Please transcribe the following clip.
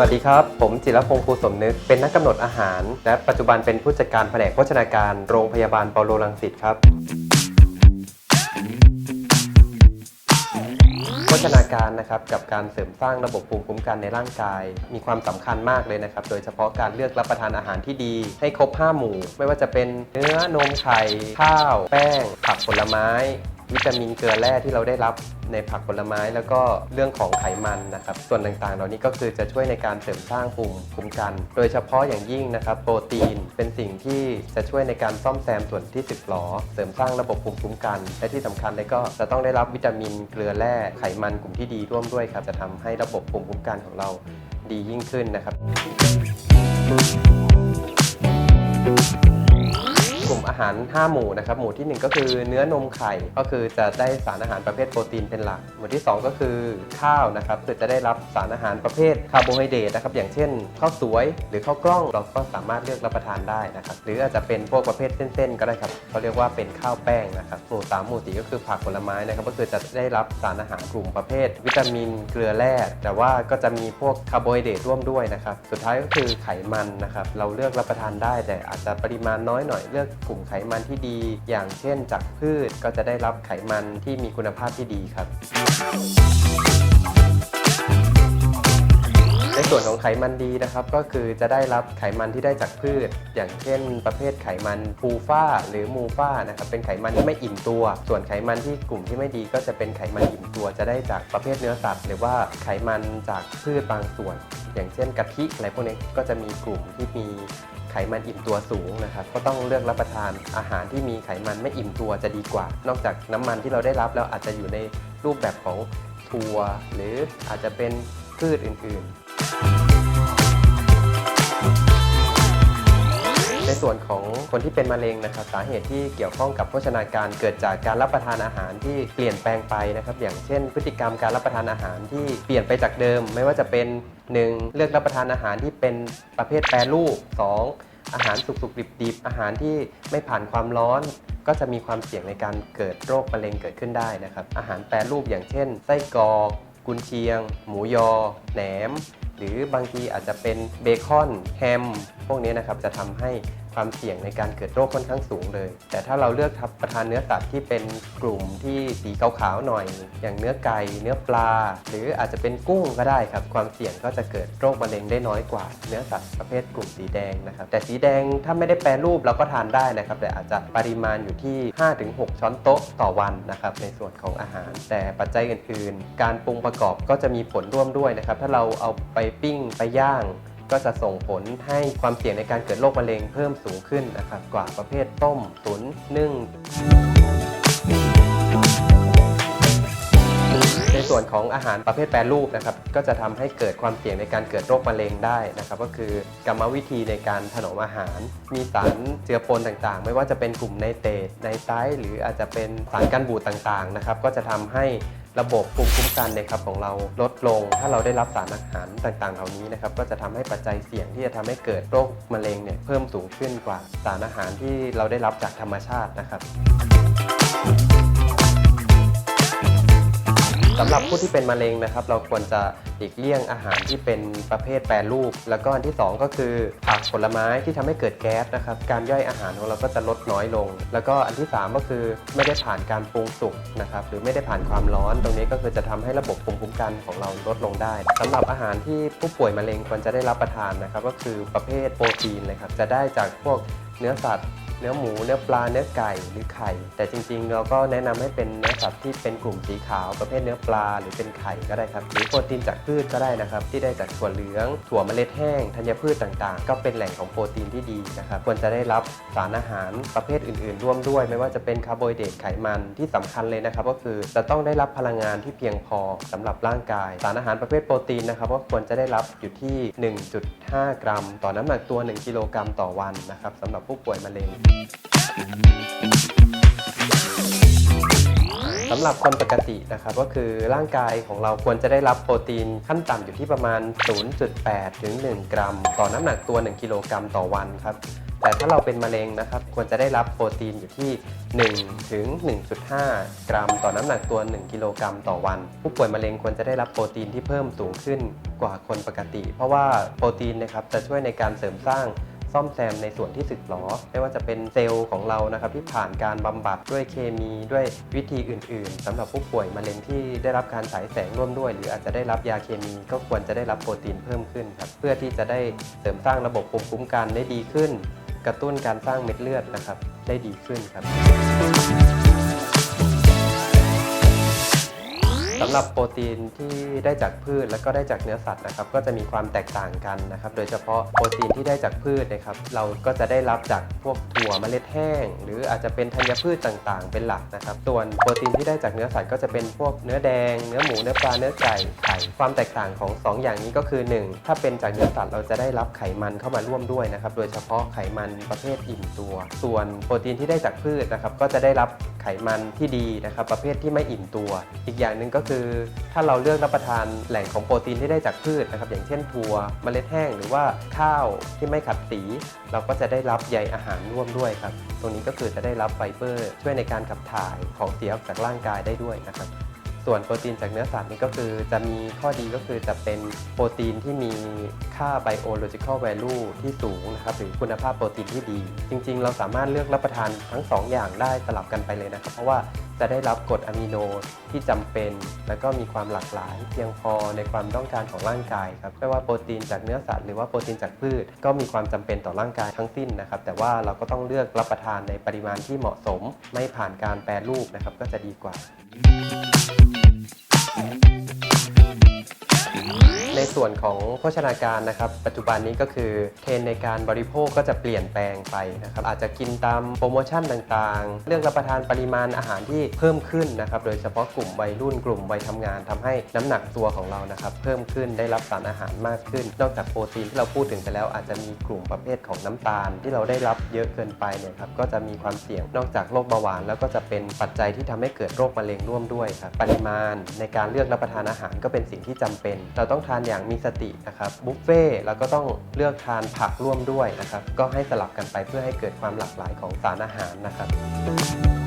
สวัสดีครับ ผมจิรพงศ์ภูสมนึก เป็นนักกำหนดอาหาร และปัจจุบันเป็นผู้จัดการแผนกโภชนาการโรงพยาบาลเปาโลรังสิตครับ โภชนาการนะครับกับการเสริมสร้างระบบภูมิคุ้มกันในร่างกาย มีความสำคัญมากเลยนะครับ โดยเฉพาะการเลือกรับประทานอาหารที่ดี ให้ครบ 5 หมู่ ไม่ว่าจะเป็นเนื้อนมไข่ข้าว แป้ง ผักผลไม้ วิตามินเกลือแร่ที่เราได้รับในผักผลไม้ แล้วก็เรื่องของไขมันนะครับ ส่วนต่างๆ เหล่านี้ก็คือจะช่วยในการเสริมสร้างภูมิคุ้มกัน โดยเฉพาะอย่างยิ่งนะครับ โปรตีนเป็นสิ่งที่จะช่วยในการซ่อมแซมส่วนที่สึกหรอเสริมสร้างระบบภูมิคุ้มกัน และที่สำคัญเลยก็จะต้องได้รับวิตามินเกลือแร่ไขมันกลุ่มที่ดีร่วมด้วยครับจะทำให้ระบบภูมิคุ้มกันของเราดียิ่งขึ้นนะครับ อาหาร 5 หมู่นะครับ หมู่ทีหนึ่1 ก็คือเนื้อนมไข่ ก็คือจะได้สารอาหารประเภทโปรตีนเป็นหลัก หมู่ที่ 2 ก็คือข้าวนะครับคือจะได้รับสารอาหารประเภทคาร์โบไฮเดรตนะครับ อย่างเช่นข้าวสวยหรือข้าวกล้องเราก็สามารถเลือกรับประทานได้นะครับ หรืออาจจะเป็นพวกประเภทเส้นๆ ก็ได้ครับเขาเรียกว่าเป็นข้าวแป้งนะครับ หมู่ 3 หมู่4ก็คือผักผลไม้นะครับ ก็คือจะได้รับสารอาหารกลุ่มประเภท วิตามินเกลือแร่แต่ว่าก็จะมีพวกคาร์โบไฮเดรตร่วมด้วยนะครับ สุดท้ายก็คือไขมันนะครับ เราเลือกรับประทานได้ แต่อาจจะปริมาณน้อยหน่อยเลือกกลุ่มไขมันที่ดี อย่างเช่นจากพืชก็จะได้รับไขมันที่มีคุณภาพที่ดีครับ ในส่วนของไขมันดีนะครับ ก็คือจะได้รับไขมันที่ได้จากพืช อย่างเช่น ประเภทไขมันฟูฟ้าหรือมูฟ้านะครับเป็นไขมันที่ไม่อิ่มตัว ส่วนไขมันที่กลุ่มที่ไม่ดีก็จะเป็นไขมันอิ่มตัว จะได้จากประเภทเนื้อสัตว์ หรือว่าไขมันจากพืชบางส่วน อย่างเช่นกะทิอะไรพวกนี้ก็จะมีกลุ่มที่มี ไขมันอิ่มตัวสูงนะครับ ก็ต้องเลือกรับประทานอาหารที่มีไขมันไม่อิ่มตัวจะดีกว่า นอกจากน้ำมันที่เราได้รับแล้วอาจจะอยู่ในรูปแบบของถั่วหรืออาจจะเป็นพืชอื่นๆ ในส่วนของคนที่เป็นมะเร็งนะครับสาเหตุที่เกี่ยวข้องกับโภชนาการเกิดจากการรับประทานอาหารที่เปลี่ยนแปลงไปนะครับ อย่างเช่น พฤติกรรมการรับประทานอาหารที่เปลี่ยนไปจากเดิม ไม่ว่าจะเป็น 1. เลือกรับประทานอาหารที่เป็นประเภทแปรรูป 2. อาหารสุกๆดิบๆอาหารที่ไม่ผ่านความร้อนก็จะมีความเสี่ยงในการเกิดโรคมะเร็งเกิดขึ้นได้นะครับ อาหารแปรรูปอย่างเช่น ไส้กรอก กุนเชียง หมูยอ แหนม หรือบางทีอาจจะเป็นเบคอน แฮม พวกนี้นะครับจะทำให้ ความเสี่ยงในการเกิดโรคค่อนข้างสูงเลย แต่ถ้าเราเลือกทับประทานเนื้อสัตว์ที่เป็นกลุ่มที่สีขาวๆหน่อย อย่างเนื้อไก่เนื้อปลา หรืออาจจะเป็นกุ้งก็ได้ครับ ความเสี่ยงก็จะเกิดโรคมะเร็งได้น้อยกว่า เนื้อสัตว์ประเภทกลุ่มสีแดงนะครับ แต่สีแดงถ้าไม่ได้แปรรูปเราก็ทานได้นะครับ แต่อาจจะปริมาณอยู่ที่ 5-6 ช้อนโต๊ะต่อวันนะครับในส่วนของอาหาร แต่ปัจจัยอื่นๆ การปรุงประกอบก็จะมีผลร่วมด้วยนะครับ ถ้าเราเอาไปปิ้งไปย่าง ก็จะส่งผลให้ความเสี่ยงในการเกิดโรคมะเร็งเพิ่มสูงขึ้นนะครับกว่าประเภทต้มตุนนึ่งในส่วนของอาหารประเภทแปรรูปนะครับก็จะทำให้เกิดความเสี่ยงในการเกิดโรคมะเร็งได้นะครับก็คือกรรมวิธีในการถนอมอาหาร มีสารเจือปนต่างๆ ไม่ว่าจะเป็นกลุ่มไนเตรตไนไตรหรืออาจจะเป็นสารกันบูดต่างๆนะครับก็จะทำให้ ระบบภูมิคุ้มกันนะครับของเราลดลง ถ้าเราได้รับสารอาหารต่างๆ เหล่านี้นะครับก็จะทำให้ปัจจัยเสี่ยงที่จะทำให้เกิดโรคมะเร็งเนี่ยเพิ่มสูงขึ้นกว่าสารอาหารที่เราได้รับจากธรรมชาตินะครับ สำหรับผู้ที่เป็นมะเร็งนะครับ เราควรจะหลีกเลี่ยงอาหารที่เป็นประเภทแปรรูป แล้วก็อันที่ 2 ก็คือผักผลไม้ที่ทำให้เกิดแก๊สนะครับ การย่อยอาหารของเราก็จะลดน้อยลง แล้วก็อันที่ 3 ก็คือไม่ได้ผ่านการปรุงสุกนะครับ หรือไม่ได้ผ่านความร้อน ตรงนี้ก็คือจะทำให้ระบบภูมิคุ้มกันของเราลดลงได้สำหรับอาหารที่ผู้ป่วยมะเร็งควรจะได้รับประทานนะครับ ก็คือประเภทโปรตีนเลยครับ จะได้จากพวกเนื้อสัตว์ เนื้อหมูเนื้อปลาเนื้อไก่หรือไข่ แต่จริงๆ เราก็แนะนำให้เป็นเนื้อสัตว์ที่เป็นกลุ่มสีขาวประเภทเนื้อปลาหรือเป็นไข่ก็ได้ครับหรือโปรตีนจากพืชก็ได้นะครับ ที่ได้จากถั่วเหลือง ถั่วเมล็ดแห้งธัญพืชต่างๆ ก็เป็นแหล่งของโปรตีนที่ดีนะครับควรจะได้รับสารอาหารประเภทอื่นๆ ร่วมด้วย ไม่ว่าจะเป็นคาร์โบไฮเดรตไขมันที่สำคัญเลยนะครับ ก็คือจะต้องได้รับพลังงานที่เพียงพอสำหรับร่างกาย สารอาหารประเภทโปรตีนนะครับก็ควรจะได้รับอยู่ที่ 1.5 กรัม ต่อน้ำหนักตัว 1 กิโลกรัมต่อวันนะครับสำหรับผู้ป่วยมะเร็งสำหรับคนปกตินะครับก็คือร่างกายของเราควรจะได้รับโปรตีนขั้นต่ำอยู่ที่ประมาณ 0.8 ถึง 1 กรัม ต่อน้ำหนักตัว 1 กิโลกรัมต่อวันครับแต่ถ้าเราเป็นมะเร็งนะครับ ควรจะได้รับโปรตีนอยู่ที่ 1 ถึง 1.5 กรัม ต่อน้ำหนักตัว 1 กิโลกรัมต่อวัน ผู้ป่วยมะเร็งควรจะได้รับโปรตีนที่เพิ่มสูงขึ้นกว่าคนปกติ เพราะว่าโปรตีนนะครับจะช่วยในการเสริมสร้าง ซ่อมแซมในส่วนที่สึกหรอ ไม่ว่าจะเป็นเซลล์ของเรานะครับที่ผ่านการบำบัดด้วยเคมีด้วยวิธีอื่น ๆสำหรับผู้ป่วยมะเร็งที่ได้รับการฉายแสงร่วมด้วย หรืออาจจะได้รับยาเคมี ก็ควรจะได้รับโปรตีนเพิ่มขึ้นครับเพื่อที่จะได้เสริมสร้างระบบภูมิคุ้มกันได้ดีขึ้น กระตุ้นการสร้างเม็ดเลือดนะครับได้ดีขึ้นครับ สำหรับโปรตีนที่ได้จากพืชและก็ได้จากเนื้อสัตว์นะครับก็จะมีความแตกต่างกันนะครับ โดยเฉพาะโปรตีนที่ได้จากพืชนะครับ เราก็จะได้รับจากพวกถั่วเมล็ดแห้ง หรืออาจจะเป็นธัญพืชต่างๆ เป็นหลักนะครับ ส่วนโปรตีนที่ได้จากเนื้อสัตว์ก็จะเป็นพวกเนื้อแดง เนื้อหมูเนื้อปลาเนื้อไก่ไข่ความแตกต่างของสองอย่างนี้ก็คือหนึ่งถ้าเป็นจากเนื้อสัตว์เราจะได้รับไขมันเข้ามาร่วมด้วยนะครับ โดยเฉพาะไขมันประเภทอิ่มตัว ส่วนโปรตีนที่ได้จากพืชนะครับก็จะได้รับ มันที่ดีนะครับประเภทที่ไม่อิ่มตัว อีกอย่างหนึ่งก็คือ ถ้าเราเลือกรับประทานแหล่งของโปรตีนที่ได้จากพืชนะครับอย่างเช่นถั่วเมล็ดแห้งหรือว่าข้าวที่ไม่ขัดสี เราก็จะได้รับใยอาหารร่วมด้วยครับตรงนี้ก็คือจะได้รับไฟเบอร์ ช่วยในการขับถ่ายของเสียออกจากร่างกายได้ด้วยนะครับ ส่วนโปรตีนจากเนื้อสัตว์นี่ก็คือจะมีข้อดีก็คือจะเป็นโปรตีนที่มีค่า biological value ที่สูงนะครับหรือคุณภาพโปรตีนที่ดี จริง ๆ เราสามารถเลือกรับประทานทั้ง 2 อย่างได้สลับกันไปเลยนะครับ เพราะว่าจะได้รับกรดอะมิโนที่จำเป็น แล้วก็มีความหลากหลาย เพียงพอในความต้องการของร่างกายครับไม่ว่าโปรตีนจากเนื้อสัตว์หรือว่าโปรตีนจากพืช ก็มีความจำเป็นต่อร่างกายทั้งสิ้นนะครับ แต่ว่าเราก็ต้องเลือกรับประทานในปริมาณที่เหมาะสม ไม่ผ่านการแปรรูปนะครับก็จะดีกว่า ใน ส่วนของโภชนาการนะครับปัจจุบันนี้ก็คือเทรนในการบริโภคก็จะเปลี่ยนแปลงไปนะครับอาจจะกินตามโปรโมชั่นต่างๆ เรื่องรับประทานปริมาณอาหารที่เพิ่มขึ้นนะครับโดยเฉพาะกลุ่มวัยรุ่นกลุ่มวัยทำงานทำให้น้ำหนักตัวของเรานะครับเพิ่มขึ้นได้รับสารอาหารมากขึ้น นอกจากโปรตีนที่เราพูดถึงไปแล้ว อาจจะมีกลุ่มประเภทของน้ำตาล ที่เราได้รับเยอะเกินไปเนี่ยครับก็จะมีความเสี่ยงนอกจากโรคเบาหวาน แล้วก็จะเป็นปัจจัยที่ทำให้เกิดโรคมะเร็งร่วมด้วยครับปริมาณในการเลือกรับประทานอาหารก็เป็นสิ่งที่จำเป็น เราต้องทานอย่างมีสตินะครับบุฟเฟ่แล้วก็ต้องเลือกทานผักร่วมด้วยนะครับก็ให้สลับกันไปเพื่อให้เกิดความหลากหลายของสารอาหารนะครับ